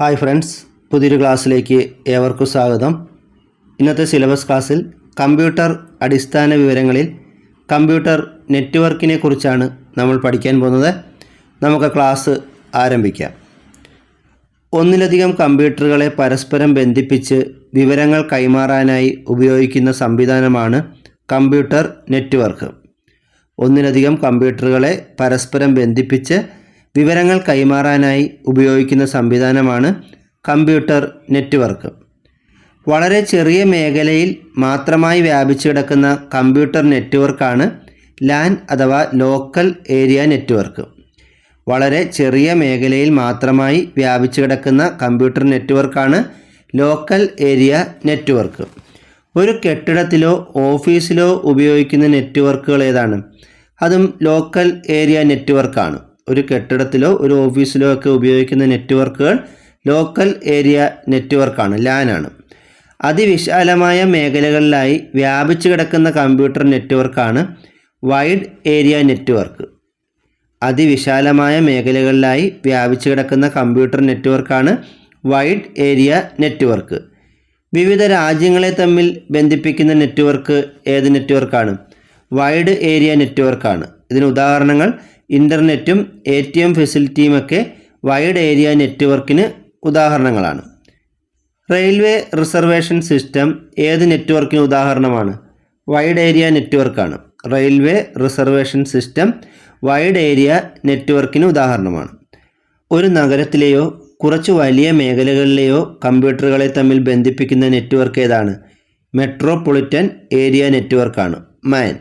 Hi friends പുതിയൊരു ക്ലാസ്സിലേക്ക് ഏവർക്കും സ്വാഗതം. ഇന്നത്തെ സിലബസ് ക്ലാസ്സിൽ കമ്പ്യൂട്ടർ അടിസ്ഥാന വിവരങ്ങളിൽ കമ്പ്യൂട്ടർ നെറ്റ്വർക്കിനെ കുറിച്ചാണ് നമ്മൾ പഠിക്കാൻ പോകുന്നത്. നമുക്ക് ക്ലാസ് ആരംഭിക്കാം. ഒന്നിലധികം കമ്പ്യൂട്ടറുകളെ പരസ്പരം ബന്ധിപ്പിച്ച് വിവരങ്ങൾ കൈമാറാനായി ഉപയോഗിക്കുന്ന സംവിധാനമാണ് കമ്പ്യൂട്ടർ നെറ്റ്വർക്ക്. ഒന്നിലധികം കമ്പ്യൂട്ടറുകളെ പരസ്പരം ബന്ധിപ്പിച്ച് വിവരങ്ങൾ കൈമാറാനായി ഉപയോഗിക്കുന്ന സംവിധാനമാണ് കമ്പ്യൂട്ടർ നെറ്റ്വർക്ക്. വളരെ ചെറിയ മേഖലയിൽ മാത്രമായി വ്യാപിച്ചു കിടക്കുന്ന കമ്പ്യൂട്ടർ നെറ്റ്വർക്കാണ് ലാൻ അഥവാ ലോക്കൽ ഏരിയ നെറ്റ്വർക്ക്. വളരെ ചെറിയ മേഖലയിൽ മാത്രമായി വ്യാപിച്ചു കിടക്കുന്ന കമ്പ്യൂട്ടർ നെറ്റ്വർക്കാണ് ലോക്കൽ ഏരിയ നെറ്റ്വർക്ക്. ഒരു കെട്ടിടത്തിലോ ഓഫീസിലോ ഉപയോഗിക്കുന്ന നെറ്റ്വർക്കുകൾ ഏതാണ്? അതും ലോക്കൽ ഏരിയ നെറ്റ്വർക്കാണ്. ഒരു കെട്ടിടത്തിലോ ഒരു ഓഫീസിലോ ഒക്കെ ഉപയോഗിക്കുന്ന നെറ്റ്വർക്കുകൾ ലോക്കൽ ഏരിയ നെറ്റ്വർക്കാണ് ലാനാണ്. അതിവിശാലമായ മേഖലകളിലായി വ്യാപിച്ചു കിടക്കുന്ന കമ്പ്യൂട്ടർ നെറ്റ്വർക്കാണ് വൈഡ് ഏരിയ നെറ്റ്വർക്ക്. അതിവിശാലമായ മേഖലകളിലായി വ്യാപിച്ചു കിടക്കുന്ന കമ്പ്യൂട്ടർ നെറ്റ്വർക്കാണ് വൈഡ് ഏരിയ നെറ്റ്വർക്ക്. വിവിധ രാജ്യങ്ങളെ തമ്മിൽ ബന്ധിപ്പിക്കുന്ന നെറ്റ്വർക്ക് ഏത് നെറ്റ്വർക്കാണ്? വൈഡ് ഏരിയ നെറ്റ്വർക്കാണ്. ഇതിന് ഉദാഹരണങ്ങൾ ഇന്റർനെറ്റും എ ടി എം ഫെസിലിറ്റിയുമൊക്കെ വൈഡ് ഏരിയ നെറ്റ്വർക്കിന് ഉദാഹരണങ്ങളാണ്. റെയിൽവേ റിസർവേഷൻ സിസ്റ്റം ഏത് നെറ്റ്വർക്കിന് ഉദാഹരണമാണ്? വൈഡ് ഏരിയ നെറ്റ്വർക്കാണ്. Railway reservation system wide area നെറ്റ്വർക്കിന് ഉദാഹരണമാണ്. ഒരു നഗരത്തിലെയോ കുറച്ച് വലിയ മേഖലകളിലെയോ കമ്പ്യൂട്ടറുകളെ തമ്മിൽ ബന്ധിപ്പിക്കുന്ന നെറ്റ്വർക്ക് ഏതാണ്? മെട്രോപൊളിറ്റൻ ഏരിയ നെറ്റ്വർക്കാണ്. മാൻ.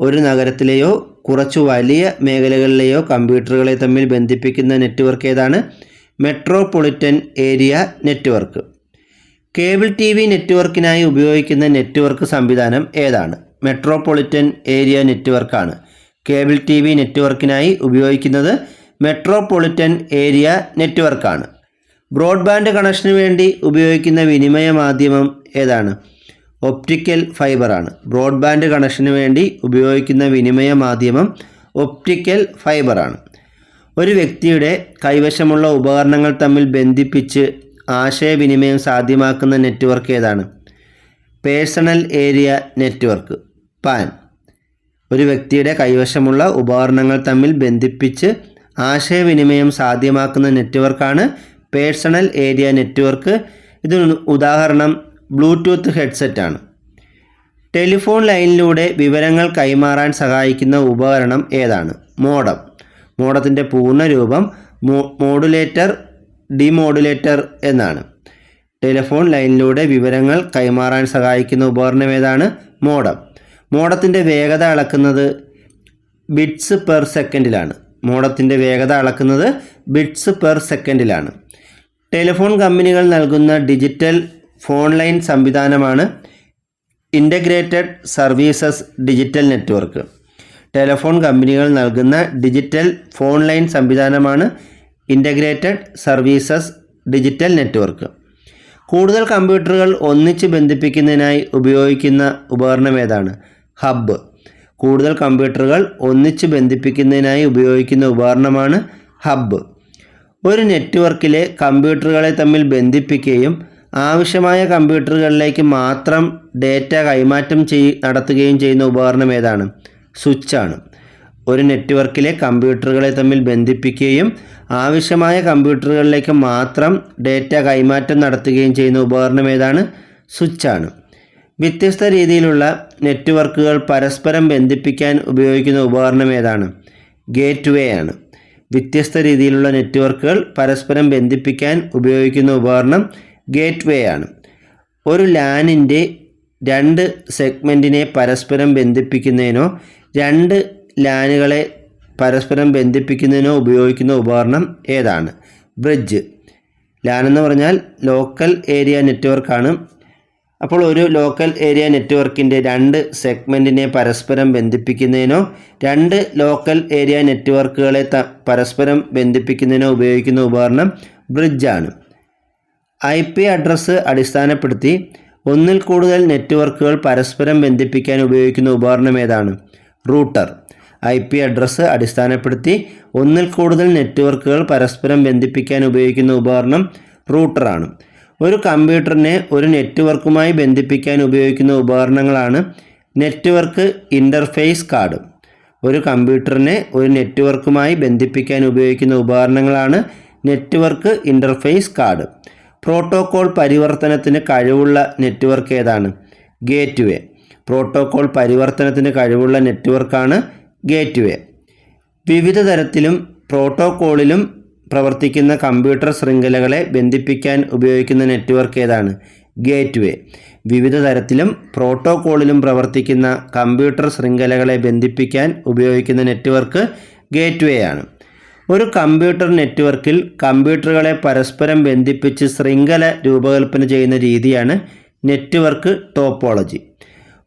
ഒരു നഗരത്തിലെയോ കുറച്ചു വലിയ മേഖലകളിലെയോ കമ്പ്യൂട്ടറുകളെ തമ്മിൽ ബന്ധിപ്പിക്കുന്ന നെറ്റ്വർക്ക് ഏതാണ്? Metropolitan area network. Cable T V നെറ്റ്വർക്കിനായി ഉപയോഗിക്കുന്ന നെറ്റ്വർക്ക് സംവിധാനം ഏതാണ്? മെട്രോപൊളിറ്റൻ ഏരിയ നെറ്റ്വർക്കാണ്. കേബിൾ ടി വി നെറ്റ്വർക്കിനായി ഉപയോഗിക്കുന്നത് മെട്രോപൊളിറ്റൻ ഏരിയ നെറ്റ്വർക്കാണ്. ബ്രോഡ്ബാൻഡ് കണക്ഷന് വേണ്ടി ഉപയോഗിക്കുന്ന വിനിമയ മാധ്യമം ഏതാണ്? ഒപ്റ്റിക്കൽ ഫൈബറാണ്. ബ്രോഡ്ബാൻഡ് കണക്ഷന് വേണ്ടി ഉപയോഗിക്കുന്ന വിനിമയ മാധ്യമം ഒപ്റ്റിക്കൽ ഫൈബറാണ്. ഒരു വ്യക്തിയുടെ കൈവശമുള്ള ഉപകരണങ്ങൾ തമ്മിൽ ബന്ധിപ്പിച്ച് ആശയവിനിമയം സാധ്യമാക്കുന്ന നെറ്റ്വർക്ക് ഏതാണ്? Personal area network PAN. ഒരു വ്യക്തിയുടെ കൈവശമുള്ള ഉപകരണങ്ങൾ തമ്മിൽ ബന്ധിപ്പിച്ച് ആശയവിനിമയം സാധ്യമാക്കുന്ന നെറ്റ്വർക്കാണ് പേഴ്സണൽ ഏരിയ നെറ്റ്വർക്ക്. ഇതിന് ഉദാഹരണം ബ്ലൂടൂത്ത് ഹെഡ്സെറ്റാണ്. ടെലിഫോൺ ലൈനിലൂടെ വിവരങ്ങൾ കൈമാറാൻ സഹായിക്കുന്ന ഉപകരണം ഏതാണ്? മോഡം. മോഡത്തിന്റെ പൂർണരൂപം മോഡുലേറ്റർ ഡിമോഡുലേറ്റർ എന്നാണ്. ടെലിഫോൺ ലൈനിലൂടെ വിവരങ്ങൾ കൈമാറാൻ സഹായിക്കുന്ന ഉപകരണം ഏതാണ്? മോഡം. മോഡത്തിന്റെ വേഗത അളക്കുന്നത് ബിറ്റ്സ് പെർ സെക്കൻഡിലാണ്. മോഡത്തിന്റെ വേഗത അളക്കുന്നത് ബിറ്റ്സ് പെർ സെക്കൻഡിലാണ്. ടെലിഫോൺ കമ്പനികൾ നൽകുന്ന ഡിജിറ്റൽ ഫോൺ ലൈൻ സംവിധാനമാണ് integrated services digital network. Telephone കമ്പനികൾ നൽകുന്ന ഡിജിറ്റൽ ഫോൺ ലൈൻ സംവിധാനമാണ് ഇന്റഗ്രേറ്റഡ് സർവീസസ് ഡിജിറ്റൽ നെറ്റ്വർക്ക്. കൂടുതൽ കമ്പ്യൂട്ടറുകൾ ഒന്നിച്ച് ബന്ധിപ്പിക്കുന്നതിനായി ഉപയോഗിക്കുന്ന ഉപകരണം ഏതാണ്? ഹബ്ബ്. കൂടുതൽ കമ്പ്യൂട്ടറുകൾ ഒന്നിച്ച് ബന്ധിപ്പിക്കുന്നതിനായി ഉപയോഗിക്കുന്ന ഉപകരണമാണ് ഹബ്ബ്. ഒരു നെറ്റ്വർക്കിലെ കമ്പ്യൂട്ടറുകളെ തമ്മിൽ ബന്ധിപ്പിക്കുകയും ആവശ്യമായ കമ്പ്യൂട്ടറുകളിലേക്ക് മാത്രം ഡേറ്റ കൈമാറ്റം ചെയ് നടത്തുകയും ചെയ്യുന്ന ഉപകരണം ഏതാണ്? സ്വിച്ചാണ് ഒരു നെറ്റ്വർക്കിലെ കമ്പ്യൂട്ടറുകളെ തമ്മിൽ ബന്ധിപ്പിക്കുകയും ആവശ്യമായ കമ്പ്യൂട്ടറുകളിലേക്ക് മാത്രം ഡേറ്റ കൈമാറ്റം നടത്തുകയും ചെയ്യുന്ന ഉപകരണം ഏതാണ്? സ്വിച്ചാണ് വ്യത്യസ്ത രീതിയിലുള്ള നെറ്റ്വർക്കുകൾ പരസ്പരം ബന്ധിപ്പിക്കാൻ ഉപയോഗിക്കുന്ന ഉപകരണം ഏതാണ്? ഗേറ്റ് വേ ആണ്. വ്യത്യസ്ത രീതിയിലുള്ള നെറ്റ്വർക്കുകൾ പരസ്പരം ബന്ധിപ്പിക്കാൻ ഉപയോഗിക്കുന്ന ഉപകരണം ഗേറ്റ് വേ ആണ് ഒരു ലാനിന്റെ രണ്ട് സെഗ്മെന്റിനെ പരസ്പരം ബന്ധിപ്പിക്കുന്നതിനോ രണ്ട് ലാനുകളെ പരസ്പരം ബന്ധിപ്പിക്കുന്നതിനോ ഉപയോഗിക്കുന്ന ഉപകരണം ഏതാണ്? ബ്രിഡ്ജ്. ലാൻ എന്ന് പറഞ്ഞാൽ ലോക്കൽ ഏരിയ നെറ്റ്വർക്കാണ്. അപ്പോൾ ഒരു ലോക്കൽ ഏരിയ നെറ്റ്വർക്കിന്റെ രണ്ട് സെഗ്മെന്റിനെ പരസ്പരം ബന്ധിപ്പിക്കുന്നതിനോ രണ്ട് ലോക്കൽ ഏരിയ നെറ്റ്വർക്കുകളെ പരസ്പരം ബന്ധിപ്പിക്കുന്നതിനോ ഉപയോഗിക്കുന്ന ഉപകരണം ബ്രിഡ്ജാണ് ഐ പി അഡ്രസ്സ് അടിസ്ഥാനപ്പെടുത്തി ഒന്നിൽ കൂടുതൽ നെറ്റ്വർക്കുകൾ പരസ്പരം ബന്ധിപ്പിക്കാൻ ഉപയോഗിക്കുന്ന ഉപകരണം ഏതാണ്? റൂട്ടർ. ഐ പി അഡ്രസ്സ് അടിസ്ഥാനപ്പെടുത്തി ഒന്നിൽ കൂടുതൽ നെറ്റ്വർക്കുകൾ പരസ്പരം ബന്ധിപ്പിക്കാൻ ഉപയോഗിക്കുന്ന ഉപകരണം റൂട്ടറാണ്. ഒരു കമ്പ്യൂട്ടറിനെ ഒരു നെറ്റ്വർക്കുമായി ബന്ധിപ്പിക്കാൻ ഉപയോഗിക്കുന്ന ഉപകരണങ്ങളാണ് നെറ്റ്വർക്ക് ഇന്റർഫേസ് കാർഡ്. ഒരു കമ്പ്യൂട്ടറിനെ ഒരു നെറ്റ്വർക്കുമായി ബന്ധിപ്പിക്കാൻ ഉപയോഗിക്കുന്ന ഉപകരണങ്ങളാണ് നെറ്റ്വർക്ക് ഇന്റർഫേസ് കാർഡ്. പ്രോട്ടോകോൾ പരിവർത്തനത്തിന് കഴിവുള്ള നെറ്റ്വർക്ക് ഏതാണ്? ഗേറ്റ് വേ. പ്രോട്ടോകോൾ പരിവർത്തനത്തിന് കഴിവുള്ള നെറ്റ്വർക്കാണ് ഗേറ്റ് വേ. വിവിധ തരത്തിലും പ്രോട്ടോകോളിലും പ്രവർത്തിക്കുന്ന കമ്പ്യൂട്ടർ ശൃംഖലകളെ ബന്ധിപ്പിക്കാൻ ഉപയോഗിക്കുന്ന നെറ്റ്വർക്ക് ഏതാണ്? Gateway. വിവിധ തരത്തിലും പ്രോട്ടോകോളിലും പ്രവർത്തിക്കുന്ന കമ്പ്യൂട്ടർ ശൃംഖലകളെ ബന്ധിപ്പിക്കാൻ ഉപയോഗിക്കുന്ന നെറ്റ്വർക്ക് ഗേറ്റ് വേ ആണ്. ഒരു കമ്പ്യൂട്ടർ നെറ്റ്വർക്കിൽ കമ്പ്യൂട്ടറുകളെ പരസ്പരം ബന്ധിപ്പിച്ച് ശൃംഖല രൂപകൽപ്പന ചെയ്യുന്ന രീതിയാണ് നെറ്റ്വർക്ക് ടോപ്പോളജി.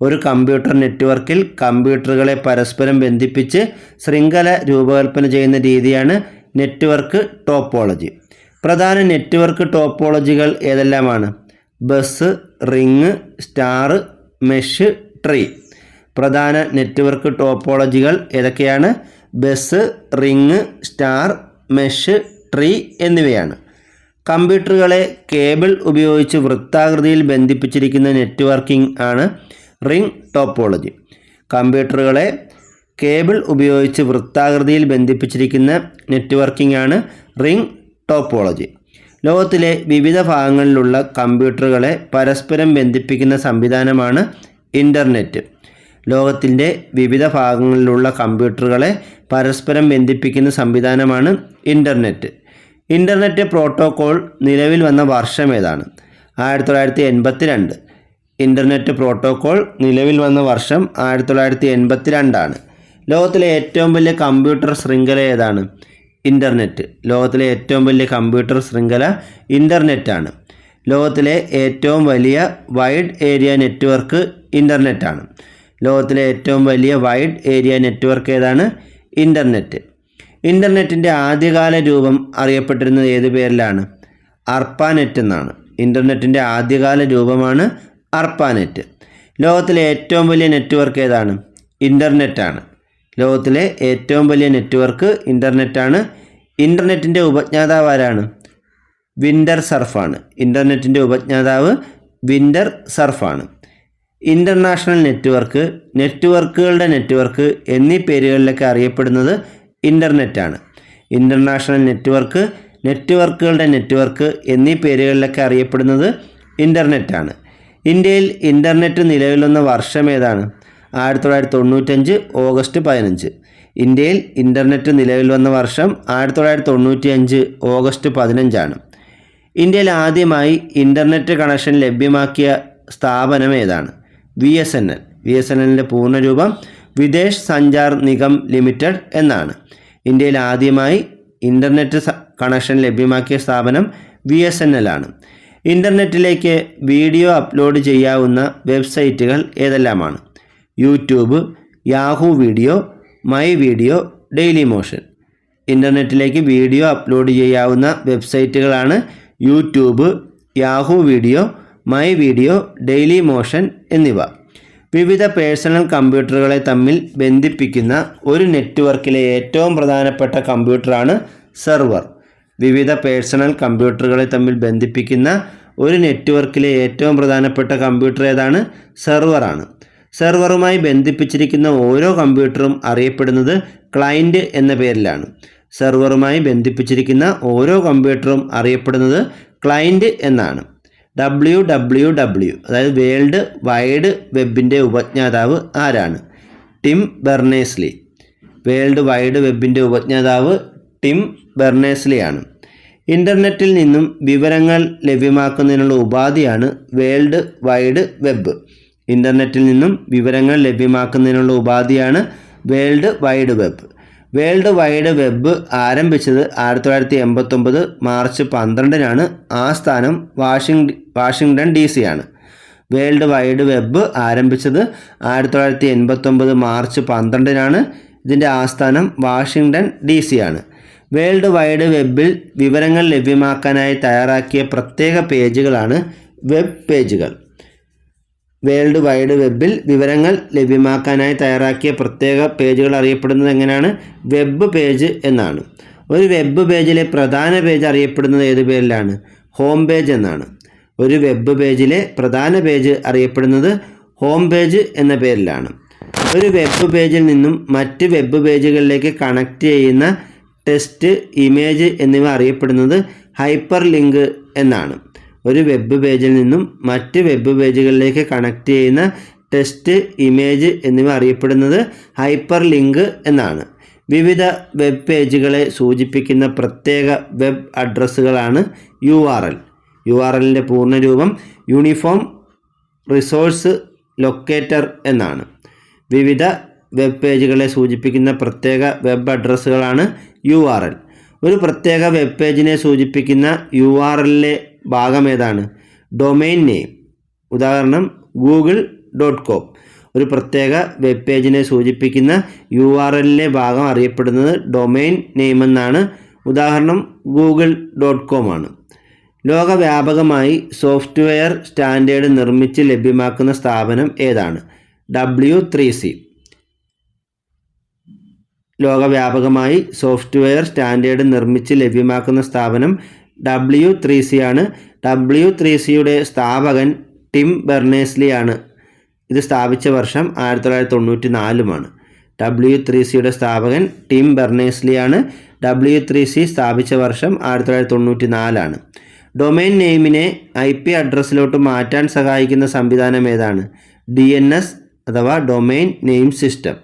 ഒരു കമ്പ്യൂട്ടർ നെറ്റ്വർക്കിൽ കമ്പ്യൂട്ടറുകളെ പരസ്പരം ബന്ധിപ്പിച്ച് ശൃംഖല രൂപകൽപ്പന ചെയ്യുന്ന രീതിയാണ് നെറ്റ്വർക്ക് ടോപ്പോളജി. പ്രധാന നെറ്റ്വർക്ക് ടോപ്പോളജികൾ ഏതെല്ലാമാണ്? Bus ring star mesh tree. പ്രധാന നെറ്റ്വർക്ക് ടോപ്പോളജികൾ ഏതൊക്കെയാണ്? Bus ring star mesh tree എന്നിവയാണ്. കമ്പ്യൂട്ടറുകളെ കേബിൾ ഉപയോഗിച്ച് വൃത്താകൃതിയിൽ ബന്ധിപ്പിച്ചിരിക്കുന്ന നെറ്റ്വർക്കിംഗ് ആണ് റിംഗ് ടോപ്പോളജി. കമ്പ്യൂട്ടറുകളെ കേബിൾ ഉപയോഗിച്ച് വൃത്താകൃതിയിൽ ബന്ധിപ്പിച്ചിരിക്കുന്ന നെറ്റ്വർക്കിംഗ് ആണ് റിംഗ് ടോപ്പോളജി. ലോകത്തിലെ വിവിധ ഭാഗങ്ങളിലുള്ള കമ്പ്യൂട്ടറുകളെ പരസ്പരം ബന്ധിപ്പിക്കുന്ന സംവിധാനമാണ് ഇന്റർനെറ്റ് ലോകത്തിന്റെ വിവിധ ഭാഗങ്ങളിലുള്ള കമ്പ്യൂട്ടറുകളെ പരസ്പരം ബന്ധിപ്പിക്കുന്ന സംവിധാനമാണ് ഇന്റർനെറ്റ് ഇന്റർനെറ്റ് പ്രോട്ടോകോൾ നിലവിൽ വന്ന വർഷം ഏതാണ്? ആയിരത്തി തൊള്ളായിരത്തി എൺപത്തി രണ്ട് ഇന്റർനെറ്റ് പ്രോട്ടോകോൾ നിലവിൽ വന്ന വർഷം ആയിരത്തി തൊള്ളായിരത്തി എൺപത്തി രണ്ടാണ് ലോകത്തിലെ ഏറ്റവും വലിയ കമ്പ്യൂട്ടർ ശൃംഖല ഏതാണ്? ഇന്റർനെറ്റ് ലോകത്തിലെ ഏറ്റവും വലിയ കമ്പ്യൂട്ടർ ശൃംഖല ഇന്റർനെറ്റാണ് ലോകത്തിലെ ഏറ്റവും വലിയ വൈഡ് ഏരിയ നെറ്റ്വർക്ക് ഇന്റർനെറ്റാണ് ലോകത്തിലെ ഏറ്റവും വലിയ വൈഡ് ഏരിയ നെറ്റ്വർക്ക് ഏതാണ്? ഇന്റർനെറ്റ് ഇന്റർനെറ്റിന്റെ ആദ്യകാല രൂപം അറിയപ്പെട്ടിരുന്നത് ഏത് പേരിലാണ്? അർപ്പാനെറ്റ് എന്നാണ്. ഇന്റർനെറ്റിന്റെ ആദ്യകാല രൂപമാണ് അർപ്പാനെറ്റ് ലോകത്തിലെ ഏറ്റവും വലിയ നെറ്റ്വർക്ക് ഏതാണ്? ഇന്റർനെറ്റാണ് ലോകത്തിലെ ഏറ്റവും വലിയ നെറ്റ്വർക്ക് ഇന്റർനെറ്റാണ് ഇന്റർനെറ്റിന്റെ ഉപജ്ഞാതാവ് ആരാണ്? വിന്റർ സർഫാണ് ഇന്റർനെറ്റിന്റെ ഉപജ്ഞാതാവ് വിന്റർ സർഫാണ് ഇന്റർനാഷണൽ നെറ്റ്വർക്ക് നെറ്റ്വർക്കുകളുടെ നെറ്റ്വർക്ക് എന്നീ പേരുകളിലൊക്കെ അറിയപ്പെടുന്നത് ഇന്റർനെറ്റാണ് ഇന്റർനാഷണൽ നെറ്റ്വർക്ക് നെറ്റ്വർക്കുകളുടെ നെറ്റ്വർക്ക് എന്നീ പേരുകളിലൊക്കെ അറിയപ്പെടുന്നത് ഇന്റർനെറ്റാണ് ഇന്ത്യയിൽ ഇന്റർനെറ്റ് നിലവിൽ വന്ന വർഷം ഏതാണ്? ആയിരത്തി തൊള്ളായിരത്തി തൊണ്ണൂറ്റഞ്ച് ഓഗസ്റ്റ് പതിനഞ്ച്. ഇന്ത്യയിൽ ഇന്റർനെറ്റ് നിലവിൽ വന്ന വർഷം ആയിരത്തി തൊള്ളായിരത്തി തൊണ്ണൂറ്റി അഞ്ച് ഓഗസ്റ്റ് പതിനഞ്ചാണ്. ഇന്ത്യയിൽ ആദ്യമായി ഇന്റർനെറ്റ് കണക്ഷൻ ലഭ്യമാക്കിയ സ്ഥാപനം ഏതാണ്? V S N L. V S N എല്ലിന്റെ പൂർണരൂപം വിദേശ് സഞ്ചാർ നിഗം ലിമിറ്റഡ് എന്നാണ്. ഇന്ത്യയിൽ ആദ്യമായി ഇന്റർനെറ്റ് കണക്ഷൻ ലഭ്യമാക്കിയ സ്ഥാപനം വി എസ് എൻ എൽ ആണ്. ഇന്റർനെറ്റിലേക്ക് വീഡിയോ അപ്ലോഡ് ചെയ്യാവുന്ന വെബ്സൈറ്റുകൾ ഏതെല്ലാമാണ്? YouTube Yahoo video my video Dailymotion. ഇന്റർനെറ്റിലേക്ക് video upload ചെയ്യാവുന്ന വെബ്സൈറ്റുകളാണ് YouTube Yahoo video my video Dailymotion എന്നിവ. വിവിധ പേഴ്സണൽ കമ്പ്യൂട്ടറുകളെ തമ്മിൽ ബന്ധിപ്പിക്കുന്ന ഒരു നെറ്റ്വർക്കിലെ ഏറ്റവും പ്രധാനപ്പെട്ട കമ്പ്യൂട്ടറാണ് സെർവർ. വിവിധ പേഴ്സണൽ കമ്പ്യൂട്ടറുകളെ തമ്മിൽ ബന്ധിപ്പിക്കുന്ന ഒരു നെറ്റ്വർക്കിലെ ഏറ്റവും പ്രധാനപ്പെട്ട കമ്പ്യൂട്ടർ ഏതാണ്? സെർവറാണ്. സെർവറുമായി ബന്ധിപ്പിച്ചിരിക്കുന്ന ഓരോ കമ്പ്യൂട്ടറും അറിയപ്പെടുന്നത് ക്ലയന്റ് എന്ന പേരിലാണ്. സെർവറുമായി ബന്ധിപ്പിച്ചിരിക്കുന്ന ഓരോ കമ്പ്യൂട്ടറും അറിയപ്പെടുന്നത് ക്ലയന്റ് എന്നാണ്. ഡബ്ല്യു ഡബ്ല്യു ഡബ്ല്യു അതായത് വേൾഡ് വൈഡ് വെബിന്റെ ഉപജ്ഞാതാവ് ആരാണ്? Tim Berners Lee. World wide വെബിന്റെ ഉപജ്ഞാതാവ് ടിം ബെർണേസ്ലിയാണ്. ഇന്റർനെറ്റിൽ നിന്നും വിവരങ്ങൾ ലഭ്യമാക്കുന്നതിനുള്ള ഉപാധിയാണ് വേൾഡ് വൈഡ് വെബ്. ഇന്റർനെറ്റിൽ നിന്നും വിവരങ്ങൾ ലഭ്യമാക്കുന്നതിനുള്ള ഉപാധിയാണ് world wide web. World wide web ആരംഭിച്ചത് ആയിരത്തി തൊള്ളായിരത്തി എൺപത്തൊമ്പത് മാർച്ച് പന്ത്രണ്ടിനാണ്. ആ സ്ഥാനം വാഷിംഗ് വാഷിങ്ടൺ ഡി സി ആണ്. വേൾഡ് വൈഡ് വെബ് ആരംഭിച്ചത് ആയിരത്തി തൊള്ളായിരത്തി എൺപത്തൊമ്പത് മാർച്ച് പന്ത്രണ്ടിനാണ്. ഇതിന്റെ ആസ്ഥാനം വാഷിങ്ടൺ ഡി സി ആണ്. വേൾഡ് വൈഡ് വെബിൽ വിവരങ്ങൾ ലഭ്യമാക്കാനായി തയ്യാറാക്കിയ പ്രത്യേക പേജുകളാണ് വെബ് പേജുകൾ. വേൾഡ് വൈഡ് വെബിൽ വിവരങ്ങൾ ലഭ്യമാക്കാനായി തയ്യാറാക്കിയ പ്രത്യേക പേജുകൾ അറിയപ്പെടുന്നത് എങ്ങനെയാണ്? വെബ് പേജ് എന്നാണ്. ഒരു വെബ് പേജിലെ പ്രധാന പേജ് അറിയപ്പെടുന്നത് ഏത് പേരിലാണ്? ഹോം പേജ് എന്നാണ്. ഒരു വെബ് പേജിലെ പ്രധാന പേജ് അറിയപ്പെടുന്നത് ഹോം പേജ് എന്ന പേരിലാണ്. ഒരു വെബ് പേജിൽ നിന്നും മറ്റ് വെബ് പേജുകളിലേക്ക് കണക്ട് ചെയ്യുന്ന ടെസ്റ്റ് ഇമേജ് എന്നിവ അറിയപ്പെടുന്നത് ഹൈപ്പർ ലിങ്ക് എന്നാണ്. ഒരു വെബ് പേജിൽ നിന്നും മറ്റ് വെബ് പേജുകളിലേക്ക് കണക്ട് ചെയ്യുന്ന ടെസ്റ്റ് ഇമേജ് എന്നിവ അറിയപ്പെടുന്നത് ഹൈപ്പർ ലിങ്ക് എന്നാണ്. വിവിധ വെബ് പേജുകളെ സൂചിപ്പിക്കുന്ന പ്രത്യേക web അഡ്രസ്സുകളാണ് U R L U R എല്ലിന്റെ പൂർണരൂപം യൂണിഫോം റിസോഴ്സ് ലൊക്കേറ്റർ എന്നാണ്. വിവിധ വെബ് പേജുകളെ സൂചിപ്പിക്കുന്ന പ്രത്യേക വെബ് അഡ്രസ്സുകളാണ് യു ആർ എൽ ഒരു പ്രത്യേക വെബ് പേജിനെ സൂചിപ്പിക്കുന്ന യു ആർ എല്ലിലെ ഭാഗം ഏതാണ് ഡൊമൈൻ നെയിം ഉദാഹരണം ഗൂഗിൾ ഡോട്ട് കോം. ഒരു പ്രത്യേക വെബ് പേജിനെ സൂചിപ്പിക്കുന്ന യു ആർ എല്ലിലെ ഭാഗം അറിയപ്പെടുന്നത് ഡൊമൈൻ നെയിം എന്നാണ് ഉദാഹരണം ഗൂഗിൾ ഡോട്ട് കോം ആണ്. ലോകവ്യാപകമായി സോഫ്റ്റ്വെയർ സ്റ്റാൻഡേർഡ് നിർമ്മിച്ച് ലഭ്യമാക്കുന്ന സ്ഥാപനം ഏതാണ്? W three C. ലോകവ്യാപകമായി software standard നിർമ്മിച്ച് ലഭ്യമാക്കുന്ന സ്ഥാപനം ഡബ്ല്യു ത്രീ സി ആണ്. ഡബ്ല്യു ത്രീ സിയുടെ സ്ഥാപകൻ ടിം ബെർണേസ്ലി ആണ് ഇത് സ്ഥാപിച്ച വർഷം ആയിരത്തി തൊള്ളായിരത്തി തൊണ്ണൂറ്റി നാലുമാണ് ഡബ്ല്യു ത്രീ സിയുടെ സ്ഥാപകൻ ടിം ബെർണേസ്ലി ആണ് ഡബ്ല്യു ത്രീ സി സ്ഥാപിച്ച വർഷം ആയിരത്തി തൊള്ളായിരത്തി തൊണ്ണൂറ്റി നാലാണ് ഡൊമൈൻ നെയിമിനെ ഐ പി അഡ്രസ്സിലോട്ട് മാറ്റാൻ സഹായിക്കുന്ന സംവിധാനം ഏതാണ്? ഡി എൻ എസ് അഥവാ ഡൊമൈൻ നെയിം സിസ്റ്റം.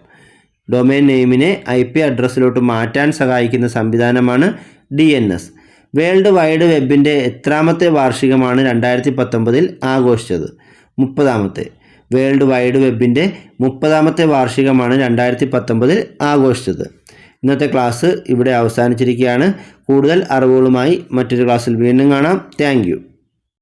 ഡൊമൈൻ നെയിമിനെ ഐ പി അഡ്രസ്സിലോട്ട് മാറ്റാൻ സഹായിക്കുന്ന സംവിധാനമാണ് D N S world wide വെബിന്റെ എത്രാമത്തെ വാർഷികമാണ് രണ്ടായിരത്തി പത്തൊമ്പതിൽ ആഘോഷിച്ചത്. മുപ്പതാമത്തെ. വേൾഡ് വൈഡ് വെബിന്റെ മുപ്പതാമത്തെ വാർഷികമാണ് രണ്ടായിരത്തി പത്തൊമ്പതിൽ ആഘോഷിച്ചത്. ഇന്നത്തെ ക്ലാസ് ഇവിടെ അവസാനിച്ചിരിക്കുകയാണ്. കൂടുതൽ അറിവുകളുമായി മറ്റൊരു ക്ലാസ്സിൽ വീണ്ടും കാണാം. താങ്ക്